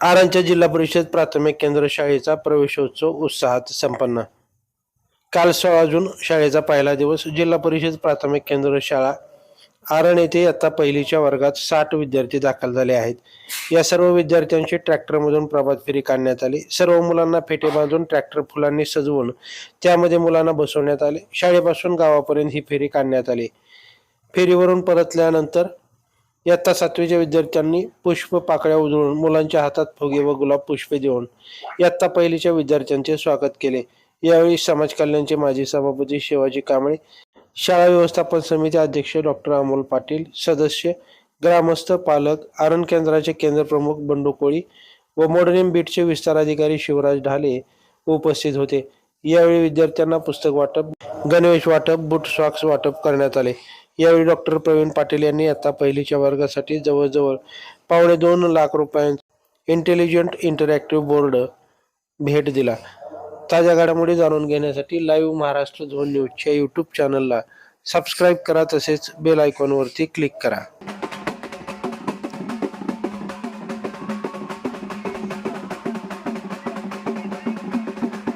आरणच्या जिल्हा परिषद प्राथमिक केंद्र शाळेचा प्रवेशोत्सव उत्साहात संपन्न. काल सोळा जून शाळेचा पहिला दिवस जिल्हा परिषद प्राथमिक केंद्र शाळा आरण येथे आता पहिलीच्या वर्गात साठ विद्यार्थी दाखल झाले आहेत. या सर्व विद्यार्थ्यांची ट्रॅक्टरमधून प्रभात फेरी काढण्यात आली. सर्व मुलांना फेटे बांधून ट्रॅक्टर फुलांनी सजवून त्यामध्ये मुलांना बसवण्यात आले. शाळेपासून गावापर्यंत ही फेरी काढण्यात आली. फेरीवरून परतल्यानंतर इयत्ता सातवीच्या विद्यार्थ्यांनी पुष्प पाकळ्या उजळून मुलांच्या हातात फुगे व गुलाब पुष्पे देऊन इयत्ता पहिलीच्या विद्यार्थ्यांचे स्वागत केले. यावेळी समाज कल्याणचे माजी सभापती शिवाजी कांबळे शाळा व्यवस्थापन समिती अध्यक्ष डॉक्टर अमोल पाटील सदस्य ग्रामस्थ पालक आरण केंद्राचे केंद्र प्रमुख बंडू कोळी व मोडरीम बीटचे विस्तार अधिकारी शिवराज ढाले उपस्थित होते. यावेळी विद्यार्थ्यांना पुस्तक वाटप गणवेश वाटप बूट सॉक्स वाटप करण्यात आले. यावेळी डॉक्टर प्रवीण पाटील यांनी आता पहिलीच्या वर्गासाठी जवळजवळ पावणे दोन लाख रुपयांचा इंटेलिजंट इंटरॅक्टिव्ह बोर्ड भेट दिला. ताज्या घडामोडी जाणून घेण्यासाठी लाईव्ह महाराष्ट्र झोन न्यूजच्या यूट्यूब चॅनलला सबस्क्राईब करा तसेच बेल आयकॉनवरती क्लिक करा.